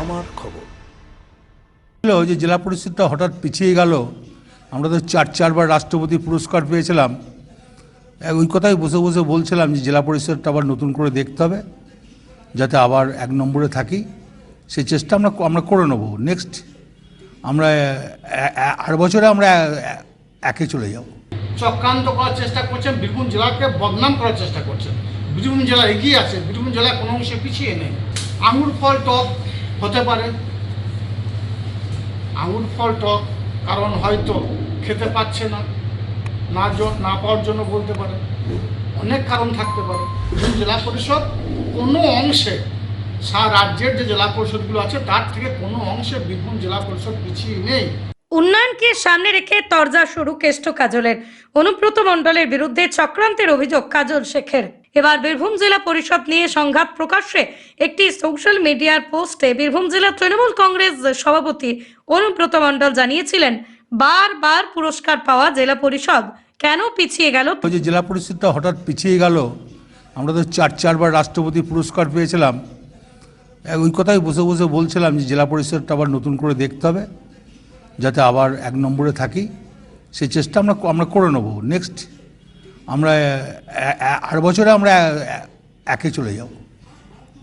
আমার খবর। হলো যে জেলা পরিষদটা হঠাৎ পিছিয়ে গেল আমরা তো চার চারবার রাষ্ট্রপতি পুরস্কার পেয়েছিলাম। ওই কথাই বসে বসে বলছিলাম যে জেলা পরিষদটা আবার নতুন করে দেখতে হবে যাতে আবার এক নম্বরে থাকি। সেই চেষ্টা আমরা আমরা করে নেব। নেক্সট আমরা আট বছরে আমরা একে চলে যাব। চক্রান্ত করার চেষ্টা করছেন বীরভূম জেলাকে বদনাম করার চেষ্টা করছেন। বীরভূম জেলা এগিয়ে আছে বীরভূম জেলা কোনো অংশে পিছিয়ে নেই। আঙুর ফল টক হতে পারে। আঙুর ফল টক, কারণ হয়তো খেতে পাচ্ছে না না না পাওয়ার জন্য বলতে পারে। অনেক কারণ থাকতে পারে। জেলা পরিষদ কোনো অংশে, সারা রাজ্যের যে জেলা পরিষদগুলো আছে, তার থেকে কোনো অংশে বীরভূম জেলা পরিষদ পিছিয়ে নেই। উন্নয়নকে সামনে রেখে তরজা শুরু কেষ্ট কাজলের। অনুব্রত মণ্ডলের বিরুদ্ধে চক্রান্তের অভিযোগ কাজল শেখের। এবার বীরভূম জেলা পরিষদ নিয়ে সংঘাত প্রকাশ্যে একটি সোশ্যাল মিডিয়ার পোস্টে বীরভূম জেলা তৃণমূল কংগ্রেস সভাপতি অনুব্রত মণ্ডল জানিয়েছিলেন, বারবার পুরস্কার পাওয়া জেলা পরিষদ কেন পিছিয়ে গেল? যে জেলা পরিষদটা হঠাৎ পিছিয়ে গেল, আমরা তো চার, চারবার রাষ্ট্রপতি পুরস্কার পেয়েছিলাম। ওই কথাই বসে বসে বলছিলাম যে জেলা পরিষদটা আবার নতুন করে দেখতে হবে, যাতে আবার এক নম্বরে থাকি। সেই চেষ্টা আমরা আমরা করে নেব। নেক্সট আমরা এ- বছরে আমরা একে চলে যাব।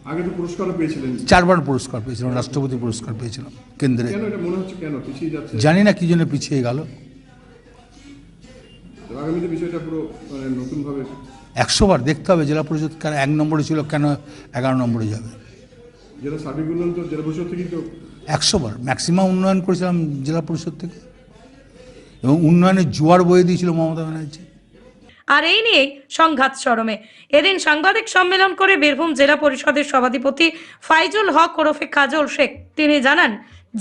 আগে তো পুরস্কারও পেয়েছিলেন। চারবার পুরস্কার পেয়েছিলাম রাষ্ট্রপতি পুরস্কার পেয়েছিলাম কেন্দ্রে। জানি না কি জন্য পিছিয়ে গেল। মানে একশো বার দেখতে হবে জেলা পরিষদ কেন এক নম্বরে ছিল কেন এগারো নম্বরে যাবে। একশো বার ম্যাক্সিমাম উন্নয়ন করেছিলাম জেলা পরিষদ থেকে। এবং উন্নয়নের জোয়ার বয়ে দিয়েছিল মমতা ব্যানার্জি। আর এই নিয়েই সংঘাত চরমে এদিন সাংবাদিক সম্মেলন করে বীরভূম জেলা পরিষদের সভাধিপতি ফাইজুল হক ওরফে কাজল শেখ। তিনি জানান,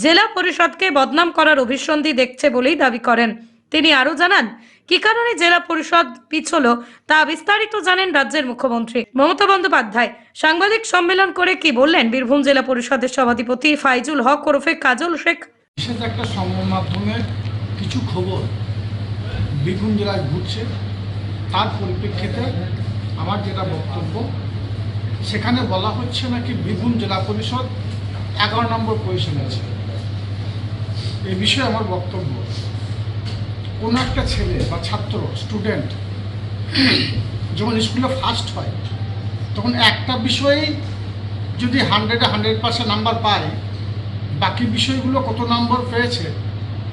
জেলা পরিষদকে বদনাম করার অভিসন্ধি দেখছে বলেই দাবি করেন। তিনি আরও জানান, কি কারণে জেলা পরিষদ পিছলো তা বিস্তারিত জানেন রাজ্যের মুখ্যমন্ত্রী। মমতা বন্দ্যোপাধ্যায়, সাংবাদিক সম্মেলন করে কি বললেন বীরভূম জেলা পরিষদের সভাধিপতি ফাইজুল হক ওরফে কাজল শেখ? একটা সংবাদ মাধ্যমে কিছু খবর বীরভূম জেলায় ঘুরছে। তার পরিপ্রেক্ষিতে আমার যেটা বক্তব্য, সেখানে বলা হচ্ছে নাকি বীরভূম জেলা পরিষদ এগারো নম্বর পজিশনে আছে। এই বিষয়ে আমার বক্তব্য, কোনো একটা ছেলে বা ছাত্র স্টুডেন্ট যখন স্কুলে ফার্স্ট হয়, তখন একটা বিষয়েই যদি হান্ড্রেডে হান্ড্রেড পার্সেন্ট নাম্বার পায়, বাকি বিষয়গুলো কত নম্বর পেয়েছে,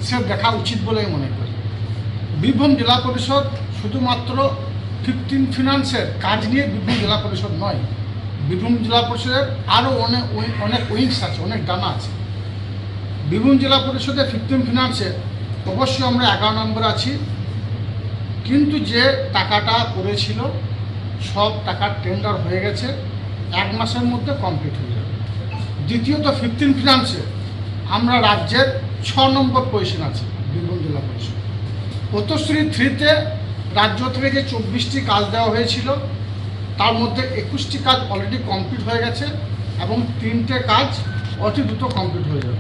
সে দেখা উচিত বলে মনে করি। বীরভূম জেলা পরিষদ শুধুমাত্র ফিফটিন ফিনান্সের কাজ নিয়ে বীরভূম জেলা পরিষদ নয় বীরভূম জেলা পরিষদের আরও অনেক অনেক উইংস আছে, অনেক ডানা আছে। বীরভূম জেলা পরিষদে ফিফটিন ফিনান্সে অবশ্যই আমরা এগারো নম্বর আছি। কিন্তু যে টাকাটা করেছিল, সব টাকার টেন্ডার হয়ে গেছে, এক মাসের মধ্যে কমপ্লিট হয়ে যাবে। দ্বিতীয়ত ফিফটিন ফিনান্সে আমরা রাজ্যের ছ নম্বর পজিশন আছে বীরভূম জেলা পরিষদ। পথশ্রী থ্রিতে রাজ্য থেকে যে চব্বিশটি কাজ দেওয়া হয়েছিল, তার মধ্যে একুশটি কাজ অলরেডি কমপ্লিট হয়ে গেছে এবং তিনটে কাজ অতি দ্রুত কমপ্লিট হয়ে যাবে।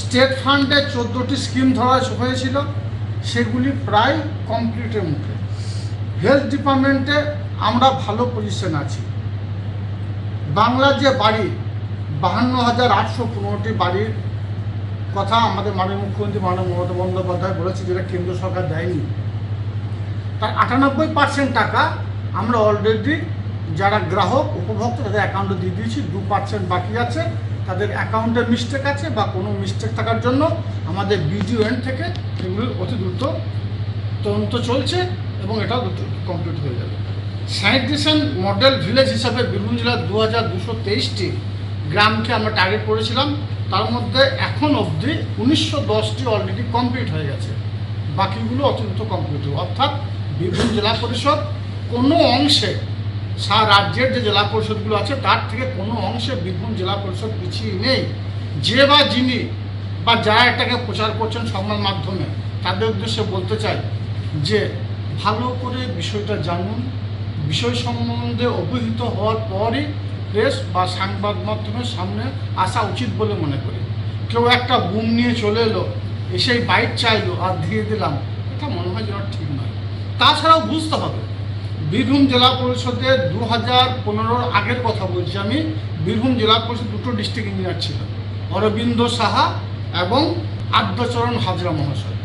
স্টেট ফান্ডে চোদ্দোটি স্কিম ধরা হয়েছিল, সেগুলি প্রায় কমপ্লিটের মুখে। হেলথ ডিপার্টমেন্টে আমরা ভালো পজিশন আছি। বাংলার যে বাড়ি বাহান্ন হাজার আটশো পনেরোটি বাড়ির কথা আমাদের মাননীয় মুখ্যমন্ত্রী মাননীয় মমতা বন্দ্যোপাধ্যায় বলেছে যেটা কেন্দ্র সরকার দেয়নি। তার আটানব্বই পার্সেন্ট টাকা আমরা অলরেডি যারা গ্রাহক, উপভোক্তা, তাদের অ্যাকাউন্টে দিয়ে দিয়েছি। দু পার্সেন্ট বাকি আছে। তাদের অ্যাকাউন্টে মিস্টেক আছে বা কোনো মিস্টেক থাকার জন্য আমাদের বিডিও এন্ড থেকে এগুলি অতি দ্রুত তদন্ত চলছে এবং এটা কমপ্লিট হয়ে যাবে। স্যানিটেশন মডেল ভিলেজ হিসাবে বীরভূম জেলার দু হাজার দুশো তেইশটি গ্রামকে আমরা টার্গেট করেছিলাম। তার মধ্যে এখন অবধি উনিশশো দশটি অলরেডি কমপ্লিট হয়ে গেছে। বাকিগুলো অত্যন্ত কমপ্লিট হবে। অর্থাৎ বীরভূম জেলা পরিষদ, কোনো অংশে সারা রাজ্যের যে জেলা পরিষদগুলো আছে, তার থেকে কোনো অংশে বীরভূম জেলা পরিষদ পিছিয়ে নেই। যে বা যিনি বা যারা এটাকে প্রচার করছেন সংবাদ মাধ্যমে, তাদের উদ্দেশ্যে বলতে চাই যে ভালো করে বিষয়টা জানুন। বিষয় সম্বন্ধে অবহিত হওয়ার পরই প্রেস বা সংবাদ মাধ্যমের সামনে আসা উচিত বলে মনে করি। কেউ একটা বুম নিয়ে চলে এলো, এসেই বাইক চাইলো, আর দিয়ে দিলাম। এটা মনে হয় যেন ঠিক তাছাড়াও বুঝতে হবে, বীরভূম জেলা পরিষদে দু হাজার পনেরোর আগের কথা বলছি আমি, বীরভূম জেলা পরিষদ দুটো ডিস্ট্রিক্ট ইঞ্জিনিয়ার ছিল, অরবিন্দ সাহা এবং আদ্যচরণ হাজরা মহাশয়।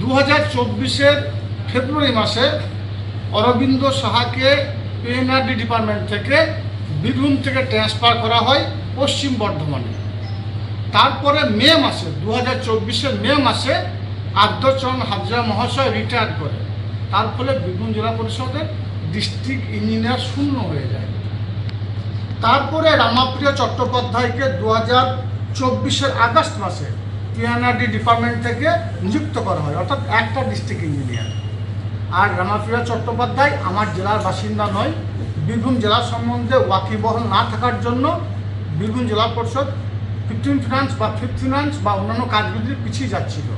দু হাজার চব্বিশের ফেব্রুয়ারি মাসে অরবিন্দ সাহাকে পিএনআরডি ডিপার্টমেন্ট থেকে বীরভূম থেকে ট্রান্সফার করা হয় পশ্চিম বর্ধমানে। তারপরে মে মাসে দু হাজার চব্বিশের মে মাসে আদ্যচরণ হাজরা মহাশয় রিটায়ার করে। তার ফলে বীরভূম জেলা পরিষদের ডিস্ট্রিক্ট ইঞ্জিনিয়ার শূন্য হয়ে যায়। তারপরে রামাপ্রিয় চট্টোপাধ্যায়কে দু হাজার চব্বিশের আগস্ট মাসে পিএনআরডি ডিপার্টমেন্ট থেকে নিযুক্ত করা হয়, অর্থাৎ একটা ডিস্ট্রিক্ট ইঞ্জিনিয়ার আর রামাপ্রিয়া চট্টোপাধ্যায় আমার জেলার বাসিন্দা নয়, বীরভূম জেলা সম্বন্ধে ওয়াকিবহল না থাকার জন্য বীরভূম জেলা পরিষদ ফিফটিন ফিনান্স বা ফিফথ ফিনান্স বা অন্যান্য কাজগুলি পিছিয়ে যাচ্ছিল।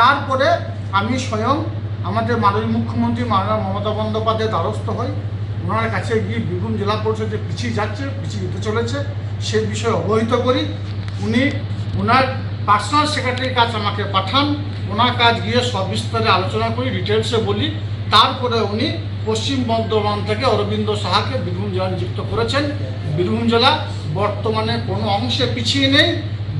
তারপরে আমি স্বয়ং আমাদের মাননীয় মুখ্যমন্ত্রী মাননীয় মমতা বন্দ্যোপাধ্যায় দ্বারস্থ হই। ওনার কাছে গিয়ে বীরভূম জেলা পরিষদে পিছিয়ে যাচ্ছে, পিছিয়ে যেতে চলেছে, সে বিষয়ে অবহিত করি। উনি ওনার পার্সোনাল সেক্রেটারির কাছে আমাকে পাঠান। ওনার কাজ গিয়ে সবিস্তারে আলোচনা করি ডিটেলসে বলি। তারপরে উনি পশ্চিম বর্ধমান থেকে অরবিন্দ সাহাকে বীরভূম জেলা নিযুক্ত করেছেন। বীরভূম জেলা বর্তমানে কোনো অংশে পিছিয়ে নেই।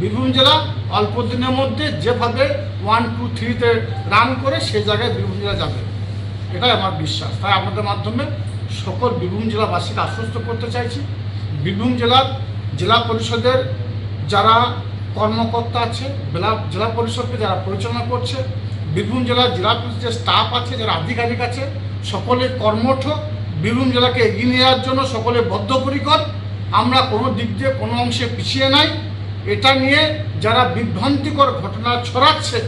বীরভূম জেলা অল্প দিনের মধ্যে যেভাবে ওয়ান, টু, থ্রিতে রান করে সেই জায়গায় বীরভূম জেলা যাবে। এটাই আমার বিশ্বাস। তাই আপনাদের মাধ্যমে সকল বীরভূম জেলাবাসীকে আশ্বস্ত করতে চাইছি। বীরভূম জেলার জেলা পরিষদের যারা কর্মকর্তা আছে জেলা জেলা পরিষদকে যারা পরিচালনা করছে, বীরভূম জেলার জেলা পরিষদের স্টাফ আছে, যারা আধিকারিক আছে, সকলে কর্মঠ। বীরভূম জেলাকে এগিয়ে নেওয়ার জন্য সকলে বদ্ধপরিকর। আমরা কোনো দিক দিয়ে কোনো অংশে পিছিয়ে নাই। এটা নিয়ে যারা বিভ্রান্তিকর ঘটনা ছড়াচ্ছে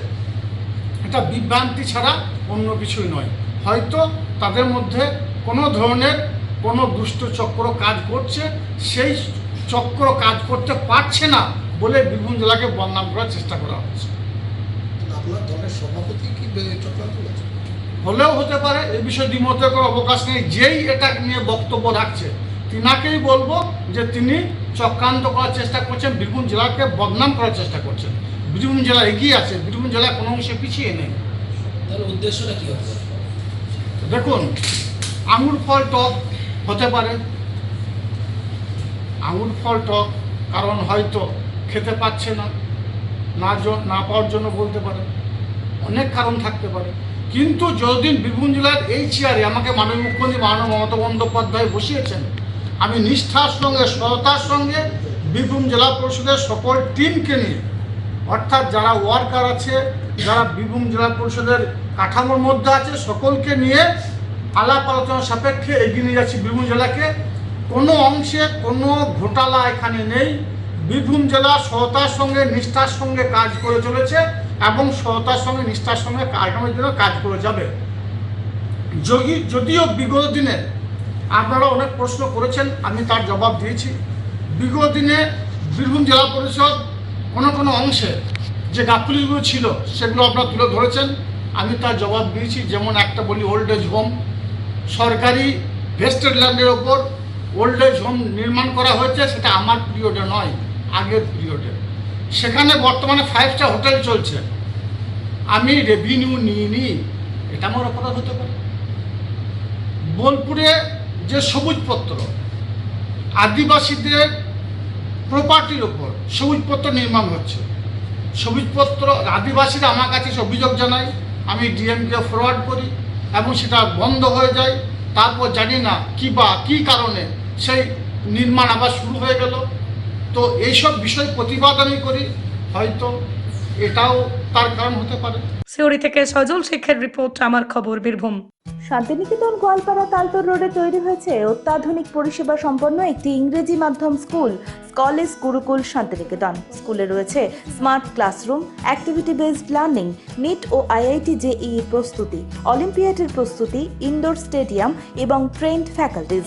এটা বিভ্রান্তি ছাড়া অন্য কিছুই নয়। হয়তো তাদের মধ্যে কোনো ধরনের কোনো দুষ্ট চক্র কাজ করছে সেই চক্র কাজ করতে পারছে না বলে বীরভূম জেলাকে বদনাম করার চেষ্টা করা হচ্ছে। আপনার দলের সভাপতি কি চক্রান্ত হলেও হতে পারে এ বিষয়ে দ্বিমতের কোনো অবকাশ নেই। যেই এটা নিয়ে বক্তব্য রাখছে তিনাকেই বলব যে তিনি চক্রান্ত করার চেষ্টা করছেন বীরভূম জেলাকে বদনাম করার চেষ্টা করছেন। বীরভূম জেলা এগিয়ে আছে বীরভূম জেলা কোনো অংশে পিছিয়ে নেই। উদ্দেশ্যটা কি হবে? দেখুন আঙুর ফল টক হতে পারে। আঙুর ফল টক কারণ হয়তো খেতে পাচ্ছে না না না পাওয়ার জন্য বলতে পারে। অনেক কারণ থাকতে পারে। কিন্তু যতদিন বীরভূম জেলার এই চেয়ারে আমাকে মাননীয় মুখ্যমন্ত্রী মাননীয় মমতা বন্দ্যোপাধ্যায় বসিয়েছেন আমি নিষ্ঠার সঙ্গে, সততার সঙ্গে বীরভূম জেলা পরিষদের সকল টিমকে নিয়ে, অর্থাৎ যারা ওয়ার্কার আছে, যারা বীরভূম জেলা পরিষদের কাঠামোর মধ্যে আছে, সকলকে নিয়ে আলাপ আলোচনা সাপেক্ষে এগিয়ে নিয়ে যাচ্ছি বীরভূম জেলাকে। কোনো অংশে কোনো ঘোটালা এখানে নেই। বীরভূম জেলা সততার সঙ্গে, নিষ্ঠার সঙ্গে কাজ করে চলেছে এবং সততার সঙ্গে, নিষ্ঠার সঙ্গে আগামী দিনেও কাজ করে যাবে। যদি যদিও বিগত দিনে আপনারা অনেক প্রশ্ন করেছেন, আমি তার জবাব দিয়েছি। বিগত দিনে বীরভূম জেলা পরিষদ কোনো কোনো অংশে যে গাফিলগুলো ছিল, সেগুলো আপনারা তুলে ধরেছেন। আমি তার জবাব দিয়েছি, যেমন একটা বলি ওল্ড এজ হোম সরকারি ভেস্টেড ল্যান্ডের ওপর ওল্ড এজ হোম নির্মাণ করা হয়েছে, সেটা আমার পিরিয়ডে নয়, আগের পিরিয়ডে সেখানে বর্তমানে ফাইভ স্টার হোটেল চলছে। আমি রেভিনিউ নিইনি, এটা আমার অপরাধ হতে পারে। বোলপুরে যে সবুজপত্র, আদিবাসীদের প্রপার্টির ওপর সবুজপত্র নির্মাণ হচ্ছে। সবুজপত্র, আদিবাসীরা আমার কাছে অভিযোগ জানায়, আমি ডিএমকে ফরওয়ার্ড করি এবং সেটা বন্ধ হয়ে যায়। তারপর জানি না কি বা কী কারণে সেই নির্মাণ আবার শুরু হয়ে গেল। তো এইসব বিষয় প্রতিবাদ আমি করি, হয়তো এটাও তার কারণ হতে পারে। সিউড়ি থেকে সজল শেখের রিপোর্ট, আমার খবর, বীরভূম। শান্তিনিকেতন, গোয়ালপাড়া, তালতর রোডে তৈরি হয়েছে অত্যাধুনিক পরিষেবা সম্পন্ন একটি ইংরেজি মাধ্যম স্কুল, কলেজ গুরুকুল শান্তিনিকেতন। স্কুলে রয়েছে smart classroom activity based learning, NEET ও আইআইটি জেই প্রস্তুতি, অলিম্পিয়াডের প্রস্তুতি, ইনডোর স্টেডিয়াম এবং ট্রেন্ড ফ্যাকাল্টিজ।